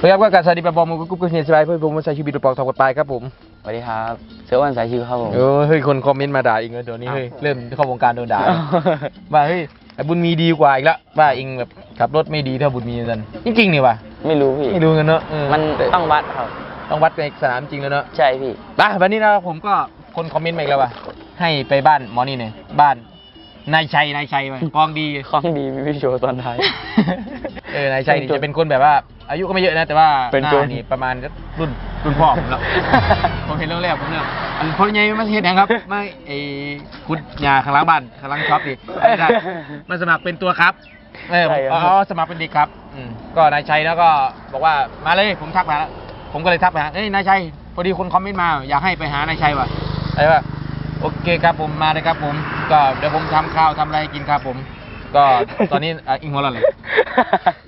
สวัสดีครับก็การสวัสดีปะบอมมุกุ๊กกุ๊กเฮียสบายเพื่อนผมมาใช้ชีวิตปลอกทองกดปลายครับผมสวัสดีครับเสืออ้วันสายชิวครับผม เออเฮ้ยคนคอมเมนต์มาด่าอีกแล้วเดี๋ยวนี้เฮ้ยเริ่มเข้าวงการโดนด่าแล้วว่าเฮ้ยไอ้บุญมีดีกว่าอีกแล้วว่าเองแบบขับรถไม่ดีเท่าบุญมีกันจริงๆนี่ว่ะไม่รู้พี่ ไม่รู้กันเนอะเออมันต้องวัดครับ ต้องวัดในสนามจริงแล้วเนอะใช่พี่ไปวันนี้นะผมก็คนคอมเมนต์มาอีกแล้วว่ะให้ไปบ้านหมอนี่หน่อยบ้านนายชัยนายชัยไปกองดีคล้องดีมีพี่โชว์ตอนท้ายเออนายชัยนี่จะเป็นคนแบบว่า อายุก็ไม่เยอะนะแต่ว่าเป็นหน้าโจรนี่ประมาณรุ่นรุ่นพ่อผมแล้ว ผมเห็นเรื่องแรกผมเนี่ยอันพ่อใหญ่มาเห็นนะครับไม่ไอ้คุดยาข้างหล่างบ้านข้างหล่างช็อปดิไม่ได้มาสมัครเป็นตัวครับเออใช่ครับอ๋อสมัครเป็นเด็กครับอืมก็นายชัยแล้วก็บอกว่ามาเลยผมทักมาแล้วผมก็เลยทักไปหาเอ้ยนายชัยพอดีคนคอมเมนต์มา อยากให้ไปหานายชัยว่ะอะไรวะโอเคครับผมมาเลยครับผม ก็เดี๋ยวผมทำข้าวทำอะไรให้กินครับผม ก็ตอนนี้อะอิงหัวเราะเลย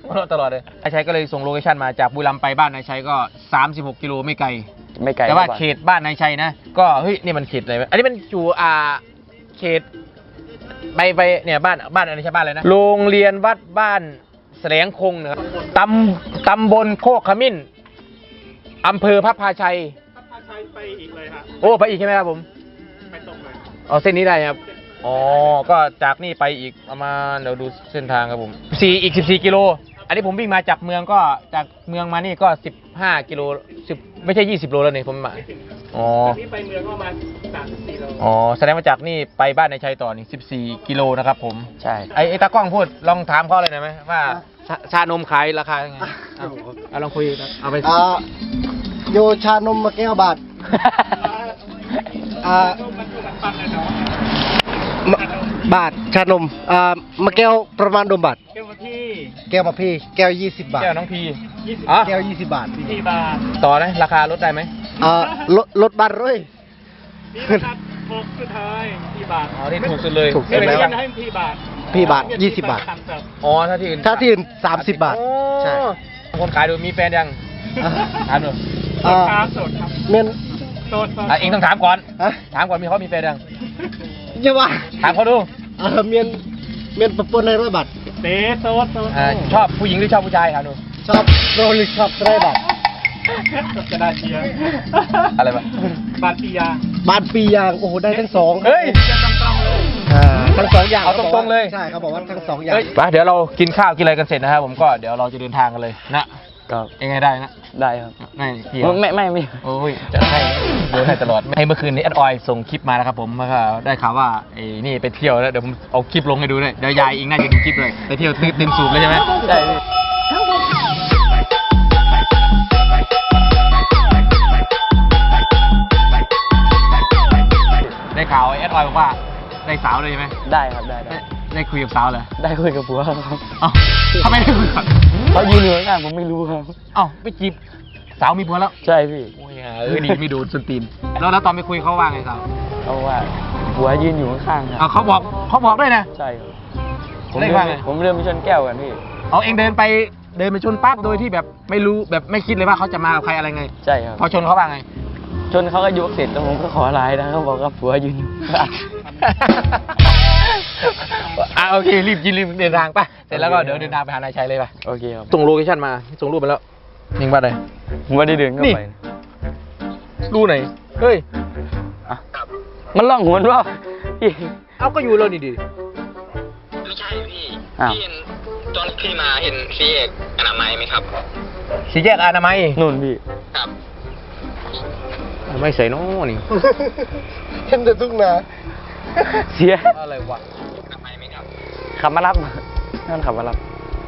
หัว เราะตลอดเลยนายชัยก็เลยส่งโลเคชั่นมาจากบุรีรัมย์ไปบ้านนายชัยก็ 36 กิโลไม่ไกล ไม่ไกลแต่ว่าครับเขตบ้านนายชัยนะ ก็เฮ้ยนี่มันเขตอะไรวะอันนี้มันอยู่อ่าเขตไปไปเนี่ยบ้านบ้านอะไรใช่บ้านอะไรนะโรงเรียนวัดบ้านแสลงคงนะครับตำตำบลโคกขมิ้นอำเภอพระพาชัยพาชัยไปอีกเลยฮะโอ้ไปอีกใช่ไหมครับผมไปตรงเลยอ๋อเส้นนี้ได้ครับอ๋อก็จากนี่ไปอีกประมาณเดี๋ยวดูเส้นทางครับผมสี่อีกสิบสี่กิโล อันนี้ผมวิ่งมาจากเมืองก็จากเมืองมานี่ก็สิบห้ากิโลสิบไม่ใช่ยี่สิบโลแล้วนี่ผมมาอ๋อจากนี้ไปเมืองก็ประมาณสามสิบสี่โลอ๋อแสดงว่าจากนี่ไปบ้านในชัยต่อนี่สิบสี่กิโลนะครับผมใช่ไอ้ไอ้ตากล้องพูดลองถามเขาเลยหน่อยไหมว่าชาชานมขายราคายังไงเอาเอาลองคุยครับเอาไปอ่าโยชานมมาแก้วบาทอ่ามันอยู่กันปั้นเลยเนาะมะบาทชานมอ่ามาแก้วประมาณดมบาทเกี่ยวกับที่ แก้วมาพี่แก้วยี่สิบบาท แก้วน้องพียี่สิบอ๋อแก้วยี่สิบบาทสี่บาทต่อนะราคาลดได้ไหมอ่าลดลดบาทเลย นี่นะครับหกสุดท้ายสี่บาทอ๋อที่ถูกสุดเลยถูกสุไม่ดเป็นแล้วไรให้พี่บาทพี่บาทยี่สิบบาท ต่ำเติบอ๋อถ้าที่อื่นถ้าที่อื่นสามสิบบาทโอ้ใช่คนขายดูมีแฟนยังอะถามดูอ่าครับสดครับเมนสดสดอะเองต้องถามก่อน ฮะถามก่อนมีเขามีแฟนยังอย่าว่าถามเขาดูอ่าเมนเมนประปนในร้อยบาท เต๊สดสดอ่าชอบผู้หญิงหรือชอบผู้ชายถามดูชอบโรลิชอบร้อยบาทกระดาษเชียร์อะไรวะบาทปียาบาทปียางโอ้โหได้ทั้งสองเฮ้ยจะต้องต้องเลยอ่าทั้งสองอย่างเอาตรงๆเลยใช่เขาบอกว่าทั้งสองอย่างเฮ้ยไปเดี๋ยวเรากินข้าวกินอะไรกันเสร็จนะครับผมก็เดี๋ยวเราจะเดินทางกันเลยนะ ก็ยังไงได้นะ ได้ครับไม่เกี่ยวไม่ไม่ไม่โอ้ยจะให้เดินให้ตลอดให้เมื่อคืนนี้แอดออยส่งคลิปมานะครับผมแล้วก็ได้ข่าวว่าไอ้นี่ไปเที่ยวแล้วเดี๋ยวผมเอาคลิปลงให้ดูด้วยเดี๋ยวยายอิงน่าจะดูคลิปเลยไปเที่ยวเต็มสูบเลยใช่ไหมใช่พี่ได้ข่าวไอ้แอดออยบอกว่าได้สาวเลยใช่ไหมได้ครับได้ ได้ได้คุยกับสาวเลยได้คุยกับผัวครับเอ้าทำไมได้คุยก่อนเขายืนอยู่ข้างๆผมไม่รู้ครับ เอ้าไปจีบสาวมีผัวแล้วใช่พี่โอ้ยเออดีไม่โดนสนตีนแล้วแล้วตอนไปคุยเขาว่าไงสาวเขาว่าผัวยืนอยู่ข้างๆคเอารับเขาบอกเขาบอกด้วยนะ ใช่ครับผมได้เดินว่าไปไง ผมเดินไปชนแก้วกันพี่เอาเองเดินไปเดินไปชนปั๊บโดยที่แบบไม่รู้แบบไม่คิดเลยว่าเขาจะมากับใครอะไรไง ใช่ครับพอชนเขาว่าไงจนเขาก็ยกเสร็จแล้วผมก็ขอไลน์นะเขาบอกว่าผัวยืนอยู่ข้างอะ โอเครีบกินรีบเดินทางไปเสร็จแล้วก็เดี๋ยวเดินทางไปหานายชัยเลยไปโอเคครับส่งโลเคชั่นมาส่งรูปไปแล้วยิงบ้านไหนผมไม่ได้เดินเข้านี่ไปรูไหนเฮ้ยอะมันล่องหวนว่าพี่เอาก็อยู่แล้วนี่ดิไม่ใช่พี่อ้าวพี่เห็นตอนพี่มาเห็นซีเอกอนามัยไหมครับสีแยกอนามัยนู่นพี่ครับไม่ใส่น้อนี่เห็นแต่ทุ่งนาเสียอะไรวะ ขับมารับนั่นขับมารับ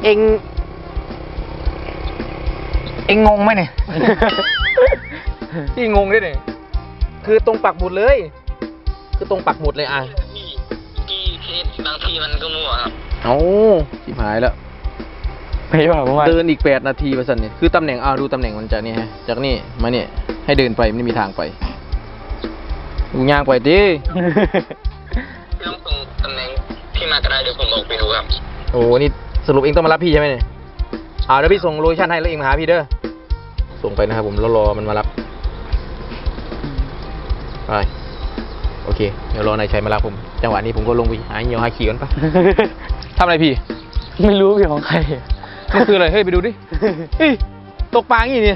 เองเองงงไหมเนี่ย พี่งงด้วยเนี่ยคือตรงปักหมุดเลย คือตรงปักหมุดเลยอะพี่พี่เพจบางทีมันก็มั่วครับเอาชิบหายแล้ว ไม่ว่าผมว่าเดินอีกแปดนาทีประสันเนี่ยคือตำแหน่งเอาดูตำแหน่งมันจากนี่ฮะ จากนี่มาเนี่ยให้เดินไปไม่มีทางไปมึงย่างไปดิ พี่มาก็ได้เดี๋ยวผมออกไปดูครับ โอ้โหนี่สรุปเองต้องมารับพี่ใช่ไหมเนี่ยอ่าเดี๋ยวพี่ส่งโลเคชั่นให้แล้วเองมาหาพี่เด้อ ส่งไปนะครับผมแล้วรอมันมารับ ไป โอเค เดี๋ยวรอนายชัยมารับผม จังหวะนี้ผมก็ลงไปหาเหี่ยวหาขี่กันปะ ทำอะไรพี่ ไม่รู้พี่ของใครมันคืออะไร เฮ้ยไปดูดิเฮ้ยตกปลาอย่างนี้นี่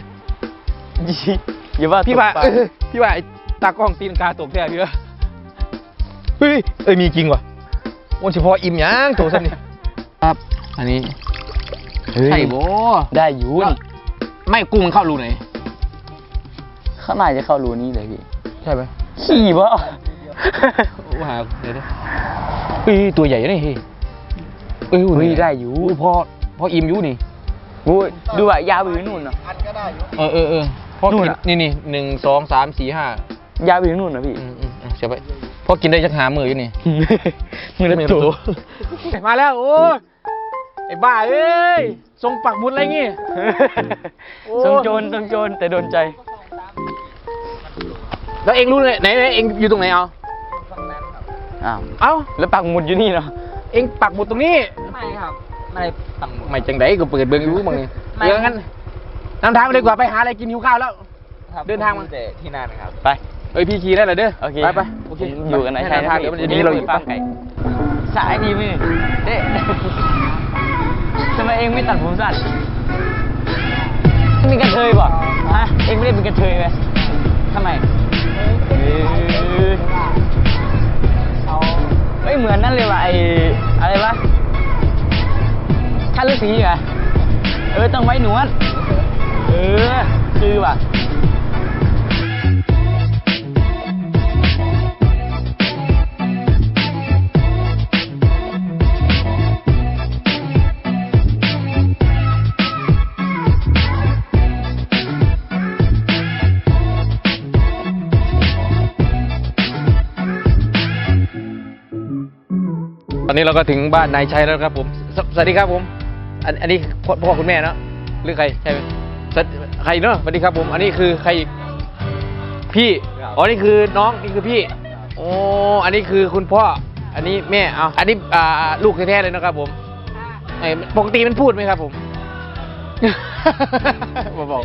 อย่าว่าพี่ว่าตกปลเออพี่ว่าไอ้ตากล้องตีนกาตกแท้พี่ว่าเฮ้ยเอ้ยมีจริงว่ะ วันเฉพาะอิ่มยังโถสันนี่ครับ อันนี้ใช่โบได้อยู่นี่ไม่กุ้งมันเข้ารูไหนข้างในจะเข้ารูนี้เลยพี่ใช่ไหมขี่บ่ว่าเดี๋ยวเฮ้ยตัวใหญ่นะนี่เฮ้ยเอ้ยเฮ้ยได้อยู่อุ้พอพออิ่มอยู่นี่โอ้ยดูว่ายาวไปถึงนู่นนะเออเออเออพอนู่กินนอะนี่นี่หนึ่งสองสามสี่ห้ายาวไปถึงนู่นนะพี่อืมอืมอืมเสียไป พอกินได้จักหามืออยู่นี่ มือละตัว มาแล้วโอ้ยไอ้บ้าเอ้ยทรงปักหมุดอะไรงี้ โอ้ ทรงโจรทรงโจรแต่โดนใจ แล้วเองรู้เลยไหนไหนเองอยู่ตรงไหนเอาอ้าว เอ้าแล้วปักหมุดอยู่นี่เนาะเองปักหมุดตรงนี้ ไม่ครับ ไม่ปักหมุด ไม่จังไดก็เปิดเบิ่งอยู่มึงนี่ไม่ เดี๋ยวงั้นนำทางไปเลยดีกว่าไปหาอะไรกินหิวข้าวแล้วเดินทางมาที่นั่นครับ ไป เอ้ยพี่ขี่ได้เหรอเด้อโอเค ไปไปโอเคผมอยู่กันไหนให้ใช่นำทางเดี๋ยวมันจะมีเราอยู่ปักไก่สายดีไหมเนี่ยเด้ทำไมเองไม่ตัดผมสั้นมีกระเทยป่ะฮะเองไม่ได้เป็นกระเทยไหมทำไมเอ้ยเฮ้ยเหมือนนั่นเลยว่ะไออะไรวะท่านฤาษีเหรอเออต้องไว้หนวดเออคือว่ะ นนี้เราก็ถึงบ้านนายชัยแล้วครับผมสสวัสดีครับผม อันอันนี้พ่อพ่อคุณแม่เนาะหรือใครใช่ไหมสวัสใครเนาะสวัสดีครับผม อันนี้คือใครอีกพี่อ๋อนี่คือน้องนี่คือพี่โอ้อันนี้คือคุณพ่อ อันนี้แม่เอาอันนี้อ่าลูกแท้ๆเลยนะครับผมไอ้ปกติมันพูดไหมครับผมบอกบอก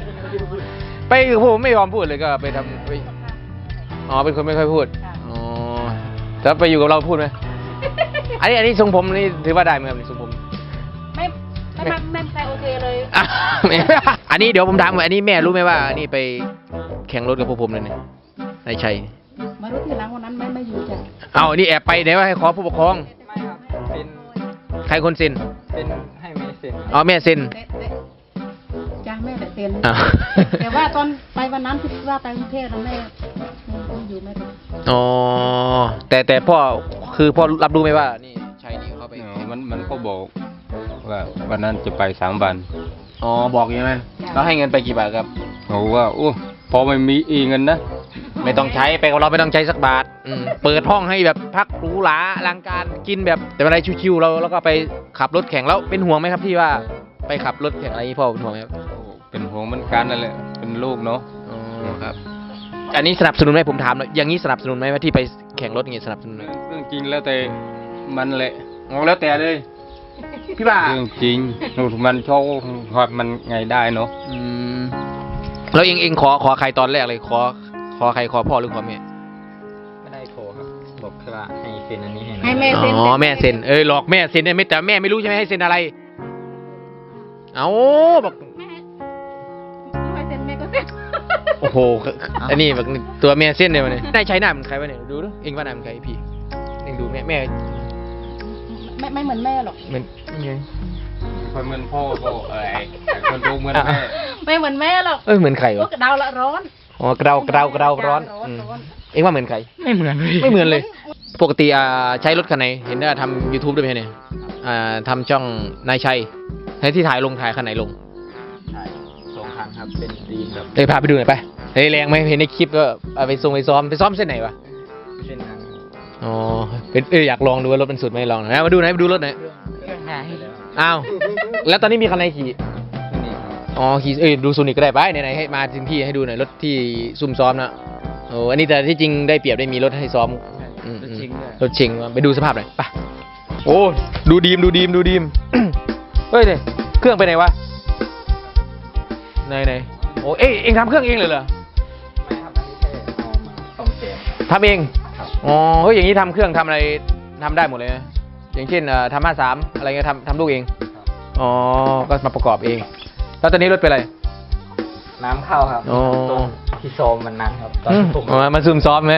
ไปกับผมไม่ยอมพูดเลยก็ไปทำไปอ๋อเป็นคนไม่ค่อยพูดอ๋อแล้วไปอยู่กับเราพูดไหม อันนี้อันนี้ทรงผมนี่ถือว่าได้ไหมครับนี่ทรงผม ไม่ไม่ไม่ไม่ใครโอเคเลยอะแม่อันนี้เดี๋ยวผมถามว่าอันนี้แม่รู้ไหมว่าอันนี้ไปแข่งรถกับพวกผมเลยเนี่ยนายชัย มารู้ทีหลังวันนั้นไม่ไม่อยู่จ้ะเอาอันนี้แอบไปไหนว่าให้ขอผู้ปกครอง ไม่ครับ เป็น ใครคนเซ็นเป็นให้เมเซนอ๋อแม่เซ็นแต่แต่จ้าแม่แต่เต็นอ่าแต่ว่าตอนไปวันนั้นที่ว่าไปกรุงเทพแล้วแม่ไม่ อยู่ไม่ได้อ๋อแต่แต่พ่อคือพ่อรับรู้ไหมว่า นี่ชัยนี่เขาไปเออมันมันก็บอกว่าวันนั้นจะไปสามวันอ๋อบอกอย่างนั้นแล้วให้เงินไปกี่บาทครับเขาว่าโอ้พอไม่มีอีเงินนะไม่ต้องใช้ไปกับเราไม่ต้องใช้สักบาทอืมเปิดห้องให้แบบพักหรูหราอลังการกินแบบแต่เวลาชิวๆเราแล้วก็ไปขับรถแข่งแล้วเป็นห่วงไหมครับที่ว่าไปขับรถแข่งอะไรนี่พ่อเป็นห่วงไหมครับโอ้เป็นห่วงเหมือนกันนั่นแหละเป็นลูกเนาะอ๋อครับ อันนี้สนับสนุนไหมผมถามหน่อยอย่างนี้สนับสนุนไหมว่าที่ไปแข่งรถอย่างนี้สนับสนุนไหมเรื่องจริงแล้วแต่มันแหละอ๋อแล้วแต่เลยพี่บ่าเรื่องจริงมันโชว์พอมันไงได้เนาะอืมแล้วเองเองขอขอใครตอนแรกเลยขอ ขอใครขอพ่อหรือขอแม่ไม่ได้โทรครับบอกแค่ว่าให้เซ็นอันนี้ให้ให้แม่เซ็นอ๋อแม่เซ็นเอ้ยหลอกแม่เซ็นได้ไหมแต่แม่ไม่รู้ใช่ไหมให้เซ็นอะไร เอาบอก โอ้โห อันนี้แบบตัวแม่เส้นเลยวะเนี่ยนายใช้หน้าเหมือนใครวะเนี่ย ดูดูเองว่าหน้าเหมือนใครพี่เองดูแม่แม่ไม่ไม่เหมือนแม่หรอกเหมือนไงคนเหมือนพ่อก็เอ้ยแต่คนดูเหมือนแม่ ไม่เหมือนแม่หรอก เอ้ยเหมือนใครโอ้วะกระเดาละร้อน อ๋อกระเดากระเดากระเดาร้อนร้อนอืมร้อน เองว่าเหมือนใคร ไม่เหมือนเลย ไม่เหมือนเลย ปกติอ่าใช้รถคันไหน เห็นว่าทำ YouTube ด้วยไหมเนี่ย อ่าทำช่องนายชัยในที่ถ่ายลงถ่ายคันไหนลงสอง ครั้งครับ เป็นดีมแบบเดี๋ยวพาไปดูหน่อยไปเฮ้ยแรงไหมเห็นในคลิปก็เอาไปส่งไปซ้อมไปซ้อมเส้นไหนวะเส้นทางอ๋อเป็นเอออยากลองดูว่ารถมันสุดไหมลองหน่อยนะมาดูหน่อยมาดูรถหน่อยเครื่องหายอ้าวแล้วตอนนี้มีคันไหนขี่นี่อ๋อขี่เอ้ยดูซูนิกก็ได้ไปไหนๆให้มาถึงที่ให้ดูหน่อยรถที่ซุ่มซ้อมนะโอ้อันนี้แต่ที่จริงได้เปรียบได้มีรถให้ซ้อมอืมรถอืมชิงด้วยรถชิงมาไปดูสภาพหน่อยไปโอ้ดูดีมดูดีมดูดีม เฮ้ยเนี่ยเครื่องไปไหนวะ ไหนไหนโอ้เอ้ยเองทำเครื่องเองเลยเหรอไม่ครับอันนี้แค่เอามาซ่อมแซมทำเองอ๋อเฮ้ยอย่างนี้ทำเครื่องทำอะไรทำได้หมดเลยนะอย่างเช่นเอ่อทำห้าสามอะไรเงี้ยทำทำลูกเองอ๋อก็มาประกอบเอง แล้วตอนนี้รถเป็นอะไร น้ำเข้าครับโอ้ ตรงที่โซมมันนั่งครับตอนอืมที่ผมเอามามันซึมซ้อมไหม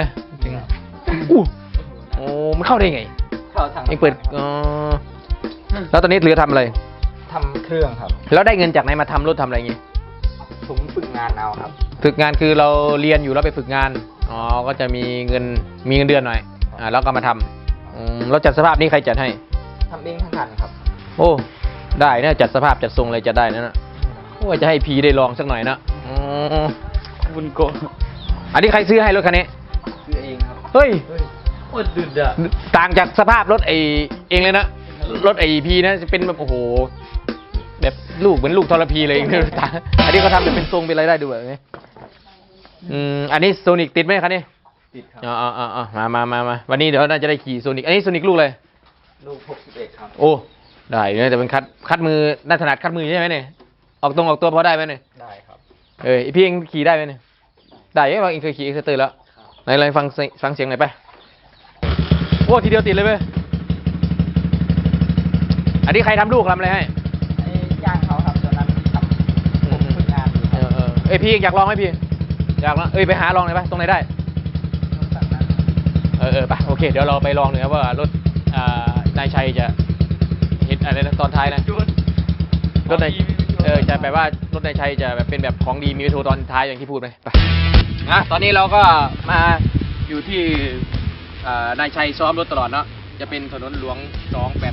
อู้โอ้มันเข้าได้ไงเข้าทางเองเปิดอ๋อแล้วตอนนี้เหลือทำอะไร ทำเครื่องครับ แล้วได้เงินจากไหนมาทำรถทำอะไรอย่างงี้ ผมฝึกงานเอาครับ ฝึกงานคือเราเรียนอยู่แล้วไปฝึกงาน อ๋อ ก็จะมีเงิน มีเงินเดือนหน่อย อ่า แล้วก็มาทำอืมรถจัดสภาพนี่ใครจัดให้ ทำเองทั้งคันครับ โอ้ ได้นะจัดสภาพจัดทรงเลยจัดได้นะน่ะโอ้ยจะให้พีได้ลองสักหน่อยนะอ๋อบุญโกอันนี้ใครซื้อให้รถคันนี้ ซื้อเองครับเฮ้ยโอ้ดุดอะต่างจากสภาพรถไอเองเลยนะ รถไอพีนะจะเป็นแบบโอ้โห แบบลูกเหมือนลูกทรพีเลยเองอันนี้เขาทำเป็นทรงเป็นอะไรได้ดูแบบนี้อืมอันนี้โซนิกติดไหมคันนี้ติดครับอ๋ออ๋ออ๋อมามามามาวันนี้เดี๋ยวน่าจะได้ขี่โซนิกอันนี้โซนิกลูกเลยลูก61ครับ โอ้ได้เนี่ยแต่เป็นคัดคัดมือน่าถนัดคัดมือใช่ไหมเนี่ยออกตรงออกตัวพอได้ไหมเนี่ยได้ครับเออไอพี่เองขี่ได้ไหมเนี่ยได้ยังบางเองเคยขี่เอ็กซ์เตอร์แล้วไหนลองฟังเสียงฟังเสียงหน่อยไปโอ้ทีเดียวติดเลยเว้ยอันนี้ใครทำลูกทำอะไรให้ ไอ้จ้างเขาครับตอนนั้นทำผมฝึกงานอยู่ค เอรับอเออเอ้ยพี่อยากลองไหมพี่ อยากลองเอ้ยไปหาลองหน่อยปะตรงไหนได้ต้องสั่งนั้นเออเออไปโอเค เดี๋ยวเราไปลองหน่อยครับว่ารถอ่านายชัยจะเห็นอะไรนะตอนท้ายนะ รถนายเออจะแบบว่ารถนายชัยจะแบบเป็นแบบของดีมีวิโทตอนท้ายอย่างที่พูดไหมไปนะตอนนี้เราก็มาอยู่ที่อ่านายชัยซ้อมรถตลอดเนาะจะเป็นถนนหลวงสองแปด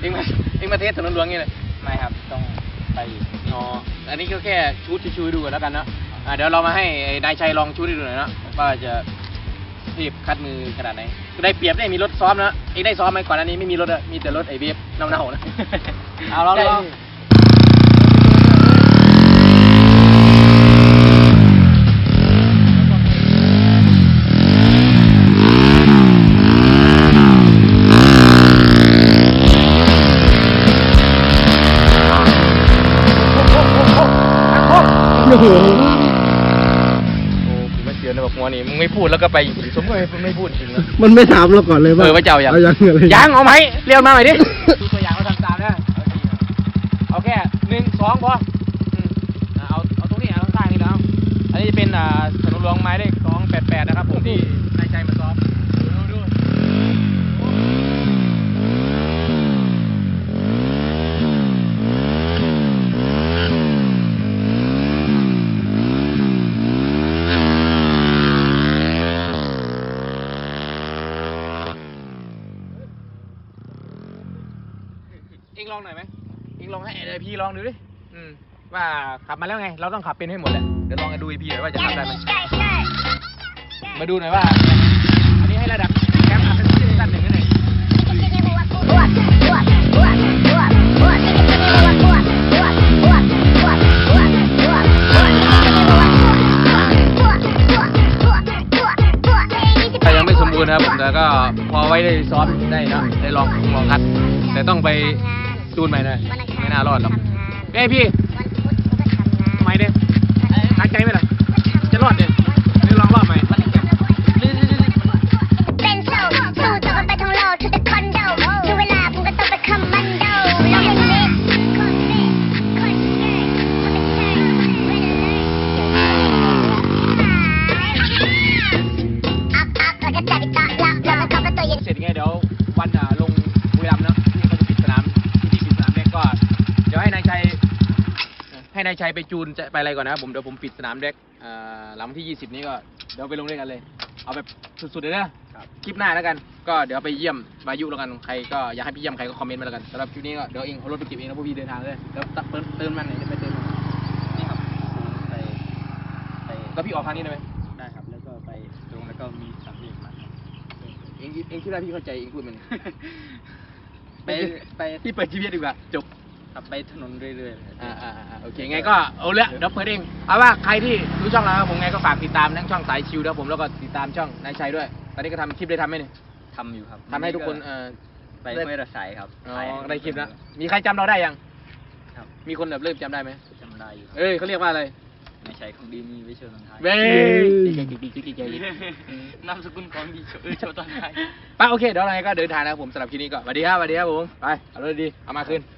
เอ็งมาเอ็งมาเทสถนนหลวงนี่เลยไม่ครับต้อง ไปอีกอ๋ออันนี้ก็แค่ชุดที่ชูให้ดูกันแล้วกันเนาะอ่าเดี๋ยวเรามาให้ไอ้นายชัยลองชุดให้ดูหน่อยเนาะว่าจะรีบคัดมือขนาดไหนก็ได้เปรียบได้มีรถซ้อมนะเองได้ซ้อมไหมก่อนอันนี้ไม่มีรถอะมีแต่รถไอเบียบเน่าๆนะ เอาลองลอง โอ้โหโอ้ผมไม่เชื่อนะบอกมัวนี่มึงไม่พูดแล้วก็ไปจริงๆสมมติไม่พูดจริงนะมันไม่ถามเราก่อนเลยว่าเออว่าจะเอายังเอายังอะไรยังเอาไหมเรียกมาใหม่ดิดูตัวอย่างเราทำตามนะเอาแค่หนึ่งสองพออืมอะเอาเอาตรงนี้เอาข้างๆนี่แล้วอันนี้จะเป็นอ่าถนนหลวงไม้เลขสองแปดแปดนะครับผมที่นายชัยมาซ้อมดูดูดู เองลองหน่อยไหมเองลองให้ไอพีลองดูดิอืมว่าขับมาแล้วไง เราต้องขับเป็นให้หมดแหละเดี๋ยวลองให้ดูไอพีหน่อยว่าจะทำได้ไหมมาดูหน่อยว่า อันนี้ให้ระดับแคมป์อัพเป็นที่สั้นหนึ่งนิดหนึ่งแต่ยังไม่สมบูรณ์นะครับผมแต่ก็พอไว้ได้ซ้อมได้เนอะได้ลองลองคัด แต่ต้องไปจูนใหม่หน่อยไม่น่ารอดหรอก เอ้ยพี่ทำไมเด้ตั้งใจไหมล่ะ นายชัยไปจูนจะไปอะไรก่อนนะครับผมเดี๋ยวผมปิดสนามเด็กอ่าหลังวันที่ 20 นี้ก็เดี๋ยวไปลงด้วยกันเลย เอาแบบสุดๆเลยนะคลิปหน้าแล้วกัน ก็เดี๋ยวไปเยี่ยมวายุแล้วกันใครก็อยากให้พี่เยี่ยมใครก็คอมเมนต์มาแล้วกันสำหรับคลิปนี้ก็เดี๋ยวเองเอารถไปเก็บเองแล้วพวกพี่เดินทางเลยเดี๋ยวตัดเติมเติมมันไหนจะไปเติมมันนี่ครับไปไปแล้วพี่ออกทางนี้ได้ไหมได้ครับ แล้วก็ไปตรงแล้วก็มีสามเหลี่ยมมาครับเองเองคิดว่าพี่เข้าใจเองพูดมันไปไปพี่เปิด GPS ดีกว่าจบ ขับไปถนนเรื่อยๆเลยครับอ่าอ่าอ่าโอเคไงก็เอาละเดี๋ยวเปิดเองเอาว่าใครที่ดูช่องเราครับผมไงก็ฝากติดตามทั้งช่องสายชิวนะครับผมแล้วก็ติดตามช่องนายชัยด้วย ตอนนี้ก็ทำคลิปได้ทำไหมเนี่ยทำอยู่ครับทำให้ทุกคนเออไปเมื่อระสายครับอ๋อถ่ายได้คลิปแล้วมีใครจำเราได้ยังครับมีคนแบบเริ่มจำได้ไหมจำได้อยู่ครับเอ้ยเขาเรียกว่าอะไรไม่ใช่ของดีมีไว้โชว์ตอนท้ายเว้ยดีใจดีใจดีใจดีใจนามสกุลของดีโชว์โชว์ตอนท้ายไปโอเคเดี๋ยวอะไรก็เดินทางนะครับผมสำหรับคลิปนี้ก็สวัสดีครับสวัสดีครับผมไปเอารถดีเอามาคืน